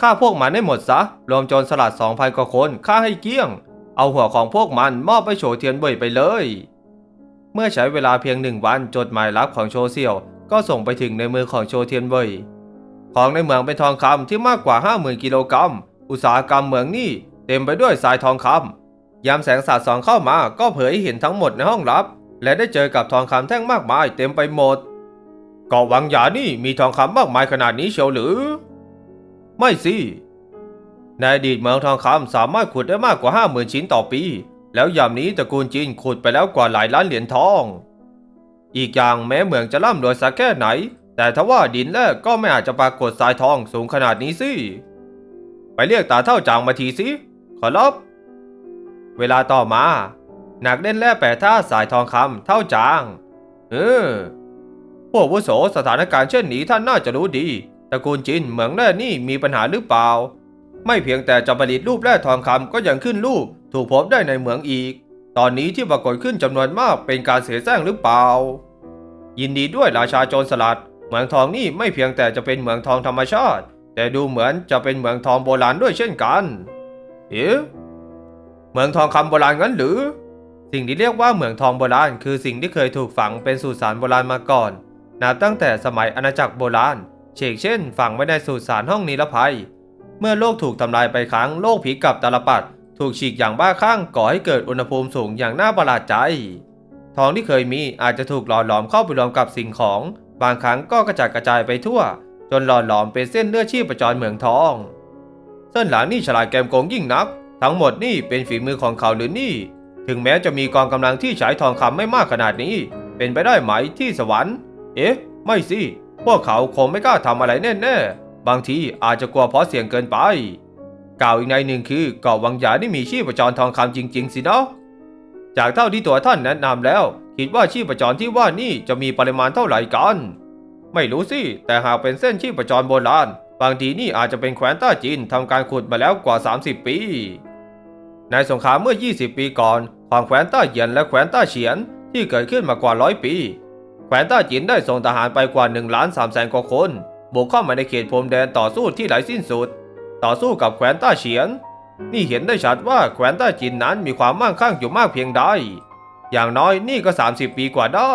ฆ่าพวกมันให้หมดซะ รวมโจรสลัดสองพันกว่าคนฆ่าให้เกลี้ยง เอาหัวของพวกมันมอบไปโฉเทียนเบยไปเลย เมื่อใช้เวลาเพียงหนึ่งวันจดหมายลับของโชเซียว ก็ส่งไปถึงในมือของโชเทียนเบยของในเมืองเป็นทองคำที่มากกว่า 50,000กิโลกรัม อุตสาหกรรมเมืองนี่เต็มไปด้วยทรายทองคำยามแสงสาดส่องเข้ามาก็เผยให้เห็นทั้งหมดในห้องลับ และได้เจอกับทองคำแท่งมากมายเต็มไปหมดเกาะวังหยานี่มีทองคำมากมายขนาดนี้เชียวหรือ ไม่สิ ในอดีตเมืองทองคำสามารถขุดได้มากกว่า50,000ชิ้นต่อปี แล้วยามนี้ตระกูลจีนขุดไปแล้วกว่าหลายล้านเหรียญทอง อีกอย่างแม้เมืองจะร่ำรวยสักแค่ไหน แต่ทว่าดินแรกก็ไม่อาจจะปรากฏทรายทองสูงขนาดนี้สิ ไปเรียกตาเท่าจางมาทีสิ ขอรับเวลาต่อมา หนักเล่นแร่แปะท่าสายทองคำเท่าจาง เออพวกวุโสสถานการณ์เช่นนี้ท่านน่าจะรู้ดี ตระกูลจินเหมืองแร่นี่มีปัญหาหรือเปล่า ไม่เพียงแต่จะผลิตรูปแร่ทองคำก็ยังขึ้นรูป ถูกพบได้ในเหมืองอีก ตอนนี้ที่ปรากฏขึ้นจำนวนมากเป็นการเสียแซงหรือเปล่า ยินดีด้วยราชาโจรสลัด เหมืองทองนี่ไม่เพียงแต่จะเป็นเหมืองทองธรรมชาติ แต่ดูเหมือนจะเป็นเหมืองทองโบราณด้วยเช่นกัน เอ๊ะเหมืองทองคำโบราณงั้นหรือ สิ่งที่เรียกว่าเหมืองทองโบราณ คือสิ่งที่เคยถูกฝังเป็นสุสานโบราณมาก่อน นับตั้งแต่สมัยอาณาจักรโบราณ เชกเช่นฝังไว้ในสุสานห้องนิรภัย เมื่อโลกถูกทำลายไปครั้งโลกผีกับตาลปัดถูกฉีกอย่างบ้าคลั่งก่อให้เกิดอุณหภูมิสูงอย่างน่าประหลาดใจ ทองที่เคยมีอาจจะถูกหล่อหลอมเข้าไปรวมกับสิ่งของ บางครั้งก็กระจัดกระจายไปทั่ว จนหล่อหลอมเป็นเส้นเลือดชีพประจรเหมืองทอง เส้นหลังนี่ฉลาดแกมโกงยิ่งนัก ทั้งหมดนี่เป็นฝีมือของเขาหรือนี่ ถึงแม้จะมีกองกำลังที่ใช้ทองคำไม่มากขนาดนี้ เป็นไปได้ไหมที่สวรรค์ เอ๊ะ ไม่สิ พวกเขาคงไม่กล้าทำอะไรแน่ๆ บางทีอาจจะกลัวเพราะเสี่ยงเกินไป กล่าวอีกในหนึ่งคือเกาะวังหยานี่มีชีพจรทองคำจริง ๆ สินะจากเท่าที่ตัวท่านแนะนำแล้ว คิดว่าชีพจรที่ว่านี่จะมีปริมาณเท่าไหร่กัน ไม่รู้สิ แต่หากเป็นเส้นชีพจรโบราณ บางทีนี่อาจจะเป็นแคว้นต้าจีนทำการขุดมาแล้วกว่า 30 ปี ในสงครามเมื่อ 20 ปีก่อน ของแคว้นต้าเหยียนและแคว้นต้าเฉียนที่เกิดขึ้นมากว่าร้อยปี แคว้นต้าจีนได้ส่งทหารไปกว่า1ล้าน3แสนกว่าคน บุกเข้ามาในเขตพรมแดนต่อสู้ที่ไร้สิ้นสุด ต่อสู้กับแคว้นต้าเฉียน นี่เห็นได้ชัดว่าแคว้นต้าจีนนั้นมีความมั่งคั่งอยู่มากเพียงใด อย่างน้อยนี่ก็ 30 ปีกว่าได้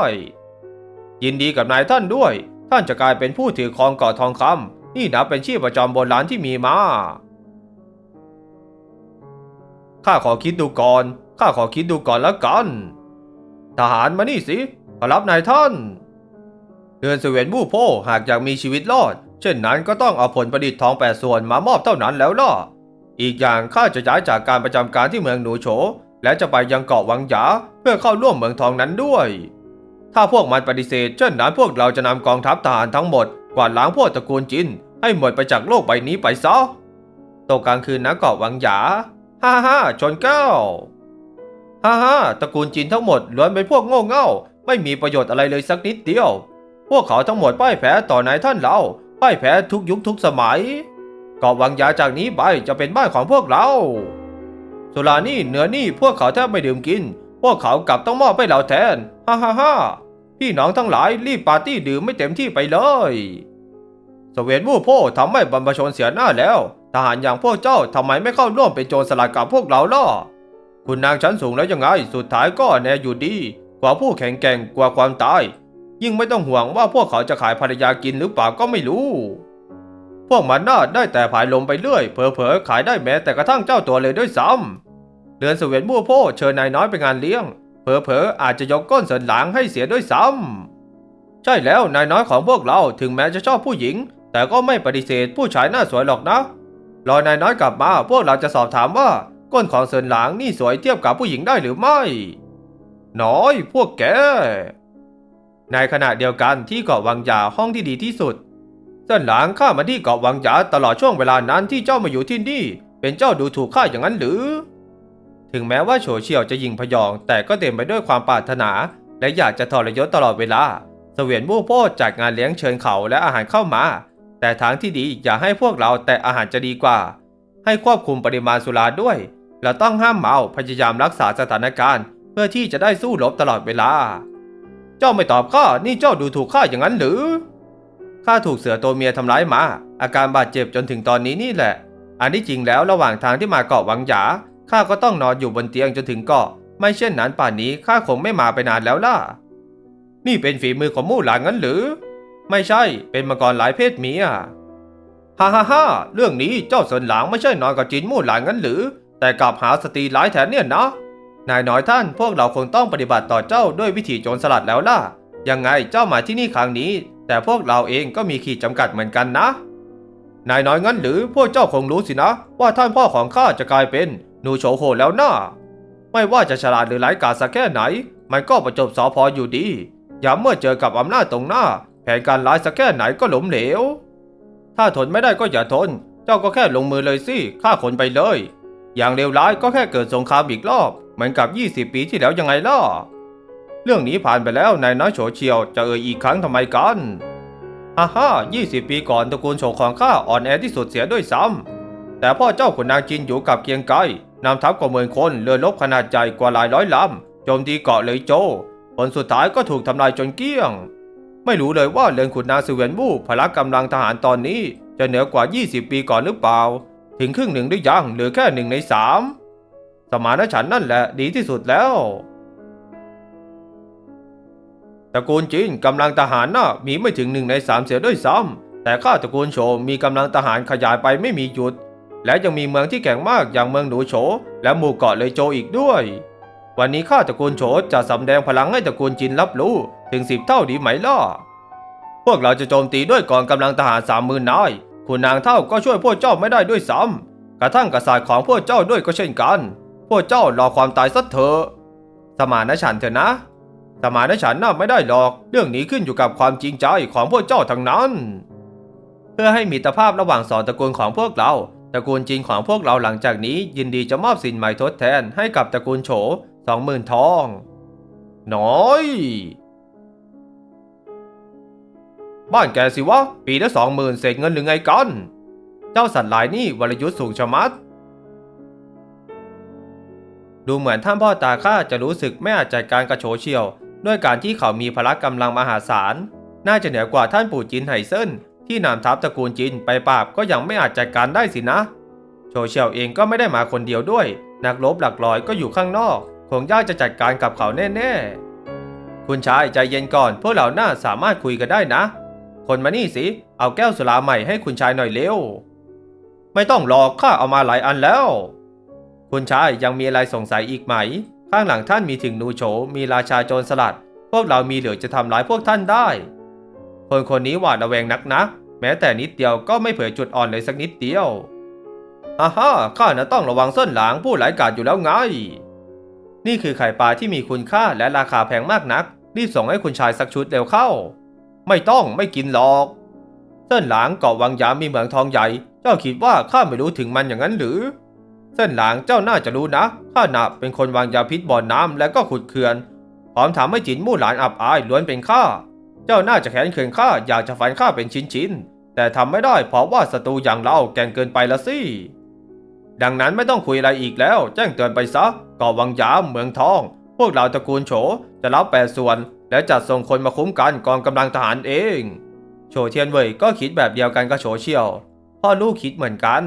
ยินดีกับนายท่านด้วย ท่านจะกลายเป็นผู้ถือครองเกาะทองคำนี่นับเป็นชีพประจำโบราณที่มีมา ข้าขอคิดดูก่อน ข้าขอคิดดูก่อนแล้วกัน ทหารมานี่สิ ขอรับนายท่านเดือนเสวียนบู้โพหากอยากมีชีวิตรอด เช่นนั้นก็ต้องเอาผลประดิษฐ์ทองแปดส่วนมามอบเท่านั้นแล้วล่ะ อีกอย่างข้าจะย้ายจากการประจำการที่เมืองหนูโฉ และจะไปยังเกาะวังหยาเพื่อเข้าร่วมเมืองทองนั้นด้วย ถ้าพวกมันปฏิเสธ เช่นนั้นพวกเราจะนำกองทัพทหารทั้งหมดกวาดล้างพวกตระกูลจินให้หมดไปจากโลกใบนี้ไปซะตกกลางคืนณเกาะวังหยา ฮ่าฮ่าชนแก้วฮ่าฮ่าตระกูลจีนทั้งหมดล้วนเป็นพวกโง่เง่า ไม่มีประโยชน์อะไรเลยสักนิดเดียว พวกเขาทั้งหมดพ่ายแพ้ต่อนายท่านเราพ่ายแพ้ทุกยุคทุกสมัยเกาะวังยาจากนี้ไปจะเป็นบ้านของพวกเรา สุรานี่เนื้อนี่พวกเขาแทบไม่ดื่มกิน พวกเขากลับต้องมอบให้เราแทน ฮ่าฮ่าฮ่าพี่น้องทั้งหลายรีบปาร์ตี้ดื่มไม่เต็มที่ไปเลยสเวียนมู่โพทำให้บรรพชนเสียหน้าแล้ว ทหารอย่างพวกเจ้าทำไมไม่เข้าร่วมเป็นโจรสลัดกับพวกเราล่ะ คุณนางชั้นสูงแล้วยังไง สุดท้ายก็แน่อยู่ดี กว่าผู้แข็งแกร่งกว่าความตาย ยิ่งไม่ต้องห่วงว่าพวกเขาจะขายภรรยากินหรือเปล่าก็ไม่รู้ พวกมันน่าได้แต่ผายลมไปเรื่อยเผลอๆขายได้แม้แต่กระทั่งเจ้าตัวเลยด้วยซ้ำเดือนสเวียนมู่โพเชิญนายน้อยไปงานเลี้ยงเผลอๆอาจจะยกก้นเสินหลังให้เสียด้วยซ้ำใช่แล้วนายน้อยของพวกเราถึงแม้จะชอบผู้หญิง แต่ก็ไม่ปฏิเสธผู้ชายหน้าสวยหรอกนะรอนายน้อยกลับมาพวกเราจะสอบถามว่าก้นของเซินหลางนี่สวยเทียบกับผู้หญิงได้หรือไม่ น้อยพวกแก ในขณะเดียวกันที่เกาะวังยาห้องที่ดีที่สุดเซินหลางข้ามาที่เกาะวังยาตลอดช่วงเวลานั้นที่เจ้ามาอยู่ที่นี่ เป็นเจ้าดูถูกข้าอย่างนั้นหรือ ถึงแม้ว่าโฉเฉียวจะยิงพยอง แต่ก็เต็มไปด้วยความปรารถนา และอยากจะทรยศตลอดเวลา เสวียนมู่โพดจัดงานเลี้ยงเชิญเขาและอาหารเข้ามา แต่ทางที่ดีอย่าให้พวกเราแต่อาหารจะดีกว่า ให้ควบคุมปริมาณสุราด้วยเราต้องห้ามเมาพยายามรักษาสถานการณ์ เพื่อที่จะได้สู้รบตลอดเวลา เจ้าไม่ตอบข้านี่เจ้าดูถูกข้าอย่างนั้นหรือข้าถูกเสือตัวเมียทำร้ายมา อาการบาดเจ็บจนถึงตอนนี้นี่แหละ อันที่จริงแล้วระหว่างทางที่มาเกาะวังหยาข้าก็ต้องนอนอยู่บนเตียงจนถึงเกาะ ไม่เช่นนั้นป่านนี้ข้าคงไม่มาไปนานแล้วล่ะ นี่เป็นฝีมือของมู่หลานงั้นหรือ ไม่ใช่เป็นมังกรหลายเพศเมียฮ่าฮ่าฮ่าเรื่องนี้เจ้าสนหลางไม่ใช่นอนกับจินมู่หลานงั้นหรือ แต่กลับหาสตรีร้ายแทนเนี่ยนะ นายน้อยท่านพวกเราคงต้องปฏิบัติต่อเจ้าด้วยวิธีโจรสลัดแล้วล่ะ ยังไงเจ้ามาที่นี่ครั้งนี้ แต่พวกเราเองก็มีขีดจำกัดเหมือนกันนะ นายน้อยงั้นหรือพวกเจ้าคงรู้สินะ ว่าท่านพ่อของข้าจะกลายเป็นหนูโฉโหแล้วนะไม่ว่าจะฉลาดหรือไร้กาจสักแค่ไหน มันก็ประจบสอพออยู่ดีย้ำเมื่อเจอกับอำนาจตรงหน้า แผนการร้ายสักแค่ไหนก็หลมเหลว ถ้าทนไม่ได้ก็อย่าทน เจ้าก็แค่ลงมือเลยสิฆ่าคนไปเลย อย่างเลวร้ายก็แค่เกิดสงครามอีกรอบ เหมือนกับ 20 ปีที่แล้วยังไงล่ะ เรื่องนี้ผ่านไปแล้วนายน้อยโฉเฉียวจะเอ่ยอีกครั้งทำไมกันฮ่าฮ่า20 ปีก่อนตระกูลโฉของข้าอ่อนแอที่สุดเสียด้วยซ้ำแต่พ่อเจ้าขุนนางจินอยู่กับเกียงไกรนำทัพกว่าหมื่นคนเรือรบขนาดใหญ่กว่าหลายร้อยลำโจมตีเกาะเลยโจผลสุดท้ายก็ถูกทำลายจนเกลี้ยง ไม่รู้เลยว่าเรือนขุนนางสุเวียนวูพละกำลังทหารตอนนี้จะเหนือกว่า 20 ปีก่อนหรือเปล่า ถึงครึ่งหนึ่งหรือยังเหลือแค่หนึ่งในสาม สมานฉันท์นั่นแหละดีที่สุดแล้ว ตระกูลจีนกำลังทหารน่ะมีไม่ถึงหนึ่งในสามเสียด้วยซ้ำแต่ข้าตระกูลโฉมีกำลังทหารขยายไปไม่มีหยุด และยังมีเมืองที่แข็งมากอย่างเมืองหนูโฉและหมู่เกาะเลยโจอีกด้วย วันนี้ข้าตระกูลโฉจะสำแดงพลังให้ตระกูลจินรับรู้ถึงสิบเท่าดีไหมล่ะพวกเราจะโจมตีด้วยกองกำลังทหารสามหมื่นนายคุณนางเท่าก็ช่วยพวกเจ้าไม่ได้ด้วยซ้ำกระทั่งกษัตริย์ของพวกเจ้าด้วยก็เช่นกัน พวกเจ้ารอความตายสักเถอะสมานฉันเถอะนะสมานฉันน่ะไม่ได้หรอก เรื่องนี้ขึ้นอยู่กับความจริงใจของพวกเจ้าทั้งนั้น เพื่อให้มีตรภาพระหว่างสองตระกูลของพวกเราตระกูลจีนของพวกเราหลังจากนี้ยินดีจะมอบสินใหม่ทดแทนให้กับตระกูลโฉสองหมื่นทอง น้อย บ้านแกสิวะ ปีละสองหมื่นเศษเงินหรือไงกัน เจ้าสัตว์หลายนี่วรยุทธ์สูงชะมัด ดูเหมือนท่านพ่อตาข้าจะรู้สึกไม่อาจจัดการกระโฉเฉียว ด้วยการที่เขามีพละกำลังมหาศาล น่าจะเหนือกว่าท่านปู่จินไห่เซินที่นำทัพตระกูลจินไปปราบก็ยังไม่อาจจัดการได้สินะโฉเฉียวเองก็ไม่ได้มาคนเดียวด้วย นักรบหลักร้อยก็อยู่ข้างนอกคงยากจะจัดการกับเขาแน่ๆ คุณชายใจเย็นก่อนพวกเราน่าสามารถคุยกันได้นะ คนมานี่สิ เอาแก้วสุราใหม่ให้คุณชายหน่อยเร็ว ไม่ต้องรอข้าเอามาหลายอันแล้ว คุณชายยังมีอะไรสงสัยอีกไหม ข้างหลังท่านมีถึงนูโฉมีราชาโจรสลัด พวกเรามีเหลือจะทำร้ายพวกท่านได้ คนคนนี้หวาดระแวงนักนะ แม้แต่นิดเดียวก็ไม่เผยจุดอ่อนเลยสักนิดเดียวฮ่าฮ่าข้านะต้องระวังส้นหลางผู้หลายกาจอยู่แล้วไง นี่คือไข่ปลาที่มีคุณค่าและราคาแพงมากนัก รีบส่งให้คุณชายสักชุดเร็วเข้า ไม่ต้องไม่กินหรอก เส้นหลางเกาะวังยามมีเหมืองทองใหญ่ เจ้าคิดว่าข้าไม่รู้ถึงมันอย่างนั้นหรือ เส้นหลางเจ้าน่าจะรู้นะข้าน่ะเป็นคนวางยาพิษบ่อนน้ำและก็ขุดเขื่อนพร้อมทำให้จินมู่หลานอับอายล้วนเป็นข้า เจ้าน่าจะแค้นเคืองข้าอยากจะฟันข้าเป็นชิ้นๆ แต่ทำไม่ได้เพราะว่าศัตรูอย่างเราแก่งเกินไปละสิ ดังนั้นไม่ต้องคุยอะไรอีกแล้ว แจ้งเตือนไปซะกาะวังยามเมืองทอง พวกเราตระกูลโฉจะรับแปดส่วน และจัดส่งคนมาคุ้มกันกองกำลังทหารเอง โฉเทียนเว่ยก็คิดแบบเดียวกันกับโฉเชี่ยวพ่อลูกคิดเหมือนกัน